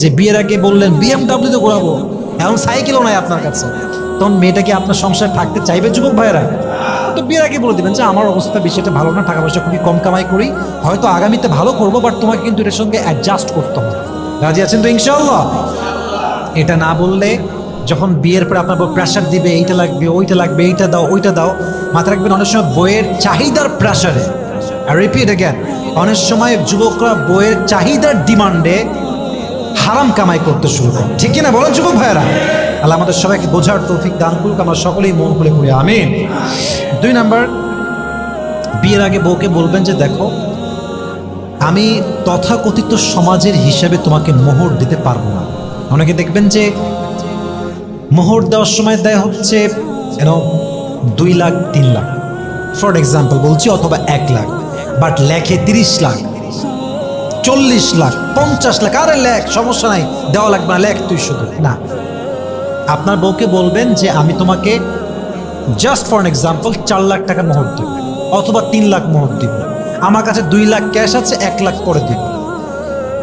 যে বিয়ের আগে বললেন, বিএমডাব্লিউ তে ঘোরাবো। এখন সাইকেলও নাই আপনার কাছে। তখন মেয়েটাকে আপনার সংসার থাকতে চাইবে, যুবক ভাইয়েরা? তো বিয়ের আগে বলে দিবেন, যে, আমার অবস্থা একটা ভালো না, টাকা পয়সা খুবই কম কামাই করি। হয়তো আগামীতে ভালো করব বাট তোমাকে কিন্তু এটার সঙ্গে অ্যাডজাস্ট করতে হবে। রাজি আছেন তো ইনশাল্লাহ এটা না বললে যখন বিয়ের পরে আপনার প্রেশার দিবে, এইটা লাগবে, ওইটা লাগবে, এইটা দাও, ওইটা দাও, মাথায় রাখবেন অনেক সময় বইয়ের চাহিদার প্রেশারে আর রিপিট অ্যাগেন অনেক সময় যুবকরা বইয়ের চাহিদার ডিমান্ডে হারাম কামাই করতে শুরু করে। ঠিক কিনা বলেন যুবক ভাইয়েরা? আল্লাহ আমাদের সবাইকে বোঝার তৌফিক দান করুক, আমরা সকলেই মন খুলে পড়ি, আমিন। দুই নাম্বার, বিয়ের আগে বউকে বলবেন যে, দেখো, আমি তথাকথিত সমাজের হিসাবে তোমাকে মোহর দিতে পারব না। অনেকে দেখবেন যে, মোহর দেওয়ার সময় দেয় হচ্ছে এন দুই লাখ, তিন লাখ। ফর এক্সাম্পল বলছি, অথবা এক লাখ বাট লেখে তিরিশ লাখ। চল্লিশ লাখ, পঞ্চাশ লাখ, আরে লেখ, সমস্যা নাই, দেওয়া লাগবে না, লেখ, তুই শুধু। না। আপনার বউকে বলবেন যে আমি তোমাকে জাস্ট ফর এক্সাম্পল চার লাখ টাকা মোহর দেব, অথবা তিন লাখ মোহর দিব। আমার কাছে দুই লাখ ক্যাশ আছে, এক লাখ পরে দিব।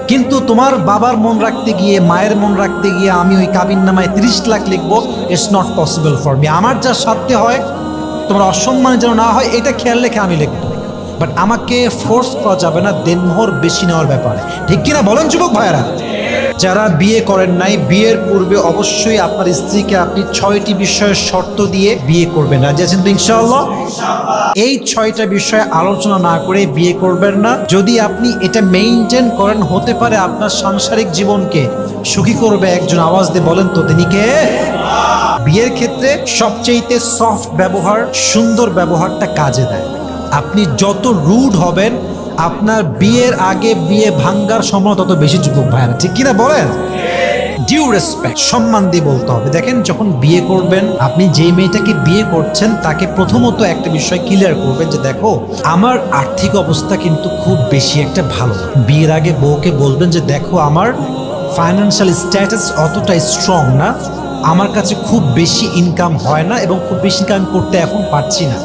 কিন্তু তোমার বাবার মন রাখতে গিয়ে, মায়ের মন রাখতে গিয়ে আমি ওই কাবিন নামায় তিরিশ লাখ লিখব it's not possible for me আমার যা সাধ্যে হয়, তোমার অসম্মান যেন না হয়, এটা খেয়াল রেখে আমি লিখব। বাট আমাকে ফোর্স করা যাবে না দেনমোহর বেশি নেওয়ার ব্যাপারে। ঠিক কিনা বলেন যুবক ভাইয়েরা? যারা বিয়ে করেন নাই, বিয়ের পূর্বে অবশ্যই আপনার স্ত্রীকে আপনি ছয়টি বিষয়ের শর্ত দিয়ে বিয়ে করবেন। রাজি আছেন তো ইনশাআল্লাহ? এই ছয়টা বিষয়ে আলোচনা না করে বিয়ে করবেন না। যদি আপনি এটা মেইনটেইন করেন, হতে পারে আপনার সাংসারিক জীবনকে সুখী করবে একজন। আওয়াজ দিয়ে বলেন তো, তিনি কে? বিয়ের ক্ষেত্রে সবচেয়েতে সফট ব্যবহার, সুন্দর ব্যবহারটা কাজে দেয়। আপনি যত রুড হবেন, আপনার বিয়ের আগে বিয়ে ভাঙ্গার সময় তত বেশি যুবক ভাইরা ঠিক কিনা বলেন? ডিউ রেসপেক্ট সম্মান দিয়ে বলতে হবে। দেখেন, যখন বিয়ে করবেন, আপনি যেই মেয়েটাকে বিয়ে করছেন, তাকে প্রথমত একটা বিষয় ক্লিয়ার করবেন যে, দেখো, আমার আর্থিক অবস্থা কিন্তু খুব বেশি একটা ভালো বিয়ের আগে বউকে বলবেন যে, দেখো, আমার ফাইন্যান্সিয়াল স্ট্যাটাস অতটা স্ট্রং না। আমার কাছে খুব বেশি ইনকাম হয় না এবং খুব বেশি ইনকাম করতে এখন পারছি না।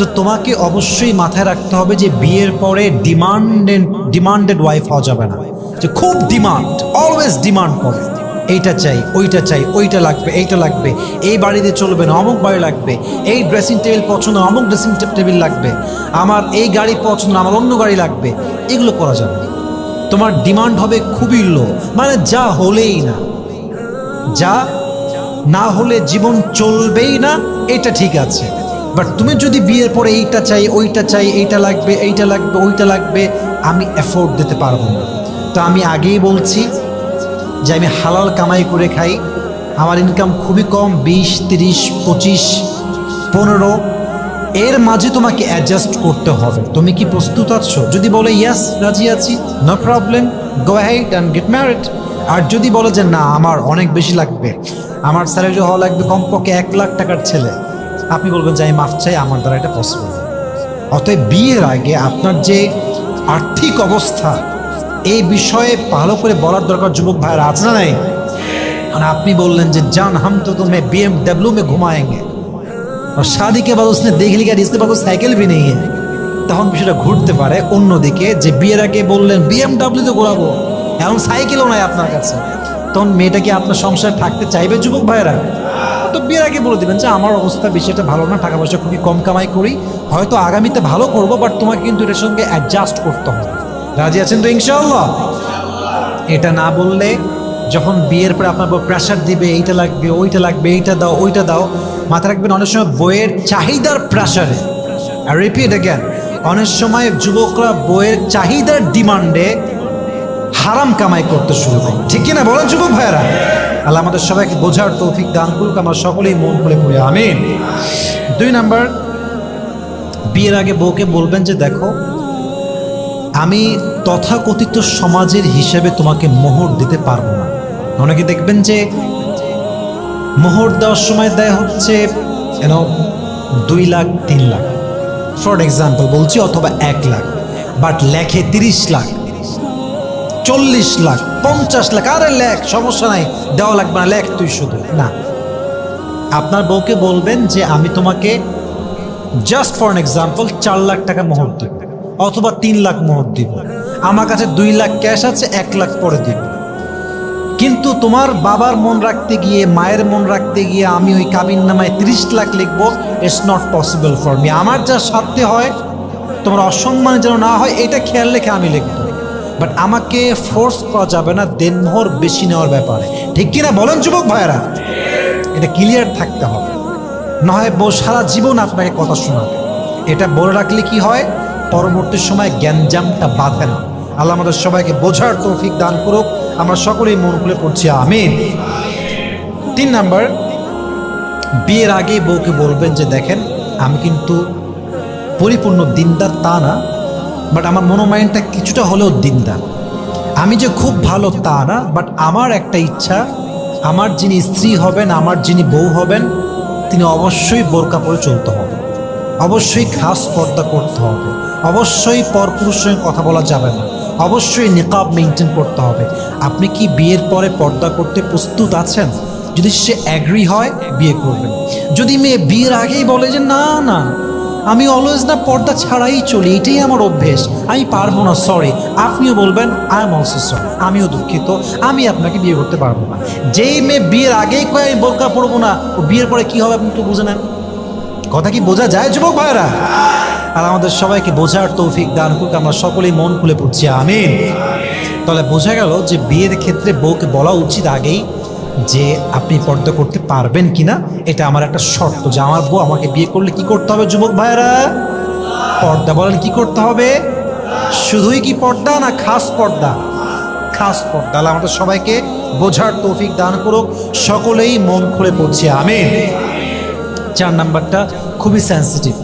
তো তোমাকে অবশ্যই মাথায় রাখতে হবে যে বিয়ের পরে ডিমান্ডেড ডিমান্ডেড ওয়াইফ হওয়া যাবে না। যে খুব ডিমান্ড অলওয়েজ ডিমান্ড করে। এইটা চাই, ওইটা চাই, ওইটা লাগবে, এইটা লাগবে। এই বাড়িতে চলবে না, অমুক বাড়ি লাগবে। এই ড্রেসিং টেবিল পছন্দ, অমুক ড্রেসিং টেবিল লাগবে। আমার এই গাড়ি পছন্দ, আমার অন্য গাড়ি লাগবে। এগুলো করা যাবে তোমার ডিমান্ড হবে খুবই লো মানে যা হলেই না। যা না হলে জীবন চলবেই না, এটা ঠিক আছে। বাট তুমি যদি বিয়ের পরে এইটা চাই, ওইটা চাই, এইটা লাগবে এইটা লাগবে, ওইটা লাগবে, আমি এফোর্ড দিতে পারব না। তো আমি আগেই বলছি যে আমি হালাল কামাই করে খাই। আমার ইনকাম খুবই কম, বিশ, তিরিশ, পঁচিশ, পনেরো। এর মাঝে তোমাকে অ্যাডজাস্ট করতে হবে। তুমি কি প্রস্তুত আছো? যদি বলে ইয়াস রাজি আছি no problem go ahead and get married আর যদি বলে যে, না, আমার অনেক বেশি লাগবে, আমার স্যালারি হওয়া লাগবে কমপক্ষে এক লাখ টাকার ছেলে আপনি বলবেন যে আমি মাফ চাই, আমার দ্বারা এটা পসিবল অতএব বিয়ের আগে আপনার যে আর্থিক অবস্থা, এই বিষয়ে ভালো করে বলার দরকার যুবক ভাইয়ের, আছে না নাই? মানে আপনি বললেন যে, জান, হাম তো তুমি বি এম মে ঘুমায়েঙ্গে। আর শাদি কে বাদ উসনে দেখ লিখা সাইকেল ভি নেই তখন বিষয়টা ঘুরতে পারে অন্যদিকে, যে বিয়ের আগে বললেন বিএমডাব্লিউ তো ঘোরাবো। এমন সাইকেলও নাই আপনার কাছে। তখন মেয়েটা কি আপনার সংসারে থাকতে চাইবে যুবক ভাইয়েরা? তো বিয়ের আগে বলে দিবেন যে আমার অবস্থা বেশি একটা ভালো না, টাকা পয়সা খুবই কম কামাই করি। হয়তো আগামীতে ভালো করব বাট তোমাকে কিন্তু এটার সঙ্গে অ্যাডজাস্ট করতে হবে। রাজি আছেন তো ইনশাআল্লাহ? এটা না বললে যখন বিয়ের পরে আপনার প্রেশার দিবে, এইটা লাগবে, ওইটা লাগবে, এইটা দাও, ওইটা দাও, মাথায় রাখবেন অনেক সময় বইয়ের চাহিদার প্রেশারে রিপিট অ্যাগেন অনেক সময় যুবকরা বইয়ের চাহিদার ডিমান্ডে হারাম কামাই করতে শুরু করে। ঠিক কিনা বলেন যুবক ভাইয়েরা? আল্লাহ আমাদের সবাইকে বোঝার তৌফিক দান করুক, আমরা সকলেই মন খুলে পড়ি, আমিন। দুই নাম্বার, বিয়ের আগে বউকে বলবেন যে, দেখো, আমি তথাকথিত সমাজের হিসেবে তোমাকে মোহর দিতে পারব না। অনেকে দেখবেন যে, মোহর দেওয়ার সময় দেয় হচ্ছে এন দুই লাখ, তিন লাখ। ফর এক্সাম্পল বলছি, অথবা এক লাখ বাট লেখে তিরিশ লাখ। চল্লিশ লাখ, পঞ্চাশ লাখ, আরে লেখ, সমস্যা নাই, দেওয়া লাগবে না, লেখ তুই শুধু। না। আপনার বউকে বলবেন যে আমি তোমাকে জাস্ট ফর এক্সাম্পল চার লাখ টাকা মোহর দিব, অথবা তিন লাখ মোহর দিব। আমার কাছে দুই লাখ ক্যাশ আছে, এক লাখ পরে দিব। কিন্তু তোমার বাবার মন রাখতে গিয়ে, মায়ের মন রাখতে গিয়ে আমি ওই কাবিন নামায় তিরিশ লাখ লিখব it's not possible for me আমার যা সাধ্যে হয়, তোমার অসম্মান যেন না হয়, এটা খেয়াল রেখে আমি লিখব। বাট আমাকে ফোর্স করা যাবে না দেনমোহর বেশি নেওয়ার ব্যাপারে। ঠিক কিনা? বলেন যুবক ভাইয়েরা। এটা ক্লিয়ার থাকতে হবে। নয়, বউ সারা জীবন আপনাকে কথা শোনাবে। এটা বলে রাখলে কি হয়? পরবর্তী সময় জ্ঞানজামটা বাঁধে না। আল্লাহ আমাদের সবাইকে বোঝার তৌফিক দান করুক। আমরা সকলেই মন খুলে পড়ছি, আমিন। তিন নাম্বার, বিয়ের আগে বউকে বলবেন যে, দেখেন, আমি কিন্তু পরিপূর্ণ দিনদার তা না বাট আমার মনোমাইন্ডটা কিছুটা হলেও দিনদার। আমি যে খুব ভালো তা না বাট আমার একটা ইচ্ছা, আমার যিনি স্ত্রী হবেন, আমার যিনি বউ হবেন, তিনি অবশ্যই বোরকা পরে চলতে হবে। অবশ্যই খাস পর্দা করতে হবে। অবশ্যই পরপুরুষের সঙ্গে কথা বলা যাবে না। অবশ্যই নিকাব মেনটেন করতে হবে। আপনি কি বিয়ের পরে পর্দা করতে প্রস্তুত আছেন? যদি সে অ্যাগ্রি হয়, বিয়ে করবেন। যদি মেয়ে বিয়ের আগেই বলে যে না না আমি অলওয়েজ না পর্দা ছাড়াই চলি, এটাই আমার অভ্যেস। আমি পারব না সরি আপনিও বলবেন আই এম অলসো সরি আমিও দুঃখিত। আমি আপনাকে বিয়ে করতে পারব না। যেই মেয়ে বিয়ের আগেই কয়, আমি বোরকা পড়ব না ও বিয়ের পরে কি হবে আপনি একটু বুঝে নেন। কথা কি বোঝা যায়, যুবক ভাইরা আর আমাদের সবাইকে বোঝার তৌফিক দান করুক, আমরা সকলেই মন খুলে পড়ছি, আমিন। তাহলে বোঝা গেল যে বিয়ের ক্ষেত্রে বউকে বলা উচিত আগেই যে আপনি পর্দা করতে পারবেন কিনা, এটা আমার একটা শর্ত। যে আমার বউ আমাকে বিয়ে করলে কি করতে হবে, যুবক ভাইরা পর্দা বলেন কি করতে হবে? শুধুই কি পর্দা না খাস পর্দা? খাস পর্দা। আল্লাহ আমাদের সবাইকে বোঝার তৌফিক দান করুক। সকলেই মন খুলে পড়ছে আমি চার নাম্বারটা খুবই সেন্সিটিভ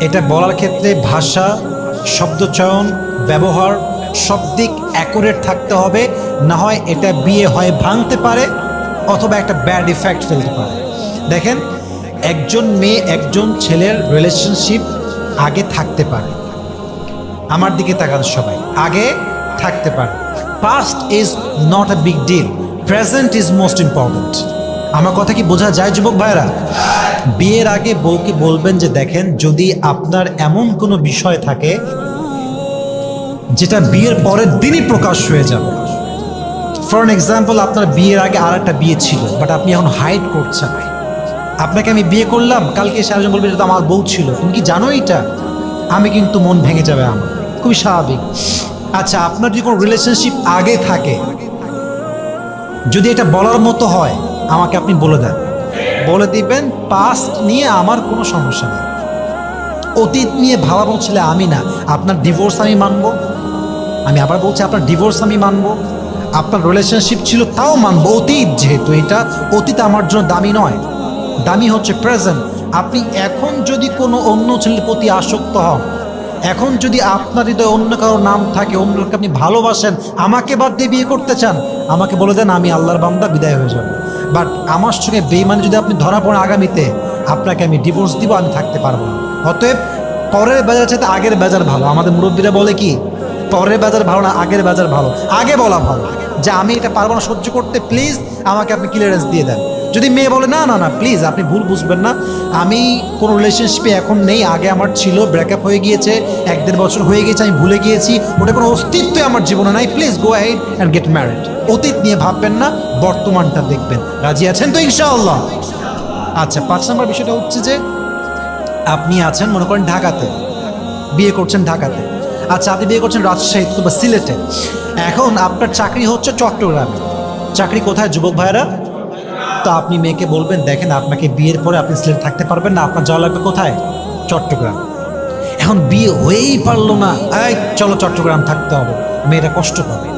এটা বলার ক্ষেত্রে ভাষা শব্দচয়ন ব্যবহার সব দিক অ্যাকুরেট থাকতে হবে। না হয় এটা বিয়ে হয়, ভাঙতে পারে। অথবা একটা ব্যাড ইফেক্ট ফেলতে পারে। দেখেন, একজন মেয়ে, একজন ছেলের রিলেশনশিপ আগে থাকতে পারে। আমার দিকে তাকান সবাই। আগে থাকতে পারে। Past is not a big deal present is most important আমার কথা কি বোঝা যায়, যুবক ভাইরা বিয়ের আগে বউকে বলবেন যে, দেখেন, যদি আপনার এমন কোনো বিষয় থাকে, যেটা বিয়ের পরের দিনই প্রকাশ হয়ে যাবে ফর অ্যান এক্সাম্পল আপনার বিয়ের আগে আর একটা বিয়ে ছিল বাট আপনি এখন হাইড করছেন। আপনাকে আমি বিয়ে করলাম, কালকে এসে আরেকজন বলবে আমার বউ ছিল। তুমি কি জানো এটা? আমি কিন্তু মন ভেঙে যাবে আমার। খুবই স্বাভাবিক। আচ্ছা আপনার যদি কোনো রিলেশনশিপ আগে থাকে, যদি এটা বলার মতো হয়, আমাকে আপনি বলে দেন। বলে দিবেন পাস্ট নিয়ে আমার কোনো সমস্যা নেই। অতীত নিয়ে ভাবানো ছেলে আমি না। আপনার ডিভোর্স আমি মানব। আমি আবার বলছি, আপনার ডিভোর্স আমি মানব। আপনার রিলেশনশিপ ছিল, তাও মানব অতীত যেহেতু এটা, অতীত আমার জন্য দামি নয়। দামি হচ্ছে প্রেজেন্ট আপনি এখন যদি কোনো অন্য ছেলের প্রতি আসক্ত হন, এখন যদি আপনার হৃদয়ে অন্য কারও নাম থাকে অন্য আপনি ভালোবাসেন, আমাকে বাদ দিয়ে বিয়ে করতে চান, আমাকে বলে দেন আমি আল্লাহর বান্দা, বিদায় হয়ে যাব। বাট আমার সঙ্গে বেইমানি যদি আপনি ধরা পড়েন আগামীতে, আপনাকে আমি ডিভোর্স দিব, আমি থাকতে পারব না। অতএব পরের বাজার চাইতে আগের বাজার ভালো। আমাদের মুরব্বীরা বলে কি পরের বাজার ভালো না আগের বাজার ভালো? আগে বলা ভালো। যে আমি এটা পারব না সহ্য করতে প্লিজ আমাকে আপনি ক্লিয়ারেন্স দিয়ে দেন। যদি মেয়ে বলে, না না না প্লিজ আপনি ভুল বুঝবেন না। আমি কোনো রিলেশনশিপে এখন নেই। আগে আমার ছিল ব্রেকআপ হয়ে গিয়েছে, এক দেড় বছর হয়ে গিয়েছে, আমি ভুলে গিয়েছি। ওটা কোনো অস্তিত্বই আমার জীবনে নাই। Please go ahead and get married অতীত নিয়ে ভাববেন না, বর্তমানটা দেখবেন। রাজি আছেন তো ইনশাআল্লাহ? আচ্ছা পাঁচ নম্বর বিষয়টা হচ্ছে যে, আপনি আছেন, মনে করেন, ঢাকাতে। বিয়ে করছেন ঢাকাতে। আচ্ছা আপনি বিয়ে করছেন রাজশাহীতে বা সিলেটে। এখন আপনার চাকরি হচ্ছে চট্টগ্রামে। চাকরি কোথায়, যুবক ভাইরা তো আপনি মেয়েকে বলবেন, দেখেন আপনাকে বিয়ের পরে আপনি সিলেট থাকতে পারবেন না, আপনার যাওয়া লাগবে কোথায়? চট্টগ্রাম। এখন বিয়ে হয়েই পারল না। এই, চলো চট্টগ্রাম থাকতে হবে। মেয়েরা কষ্ট পাবে।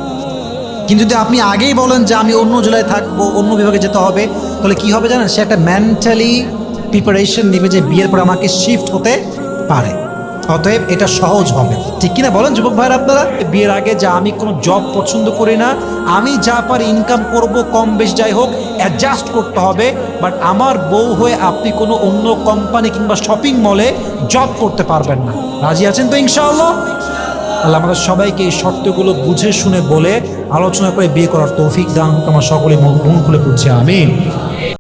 কিন্তু যদি আপনি আগেই বলেন যে আমি অন্য জেলায় থাকব, অন্য বিভাগে যেতে হবে, তাহলে কি হবে জানেন? সে একটা মেন্টালি প্রিপারেশন নেবে যে বিয়ের পর আমাকে শিফট হতে পারে। অতএব এটা সহজ হবে। ঠিক কিনা বলেন যুবক ভাইরা আপনারা? বিয়ের আগে যা আমি কোনো জব পছন্দ করি না, আমি যা পারি ইনকাম করব, কম বেশ যাই হোক অ্যাডজাস্ট করতে হবে। বাট আমার বউ হয়ে আপনি কোনো অন্য কোম্পানি কিংবা শপিং মলে জব করতে পারবেন না। রাজি আছেন তো ইনশাআল্লাহ? আল্লাহ আমাদের সবাইকে এই শর্তগুলো বুঝে শুনে বলে আলোচনা করে বিয়ে করার তৌফিক হোক, আমার সকলে মন খুলে পড়ছে আমিন।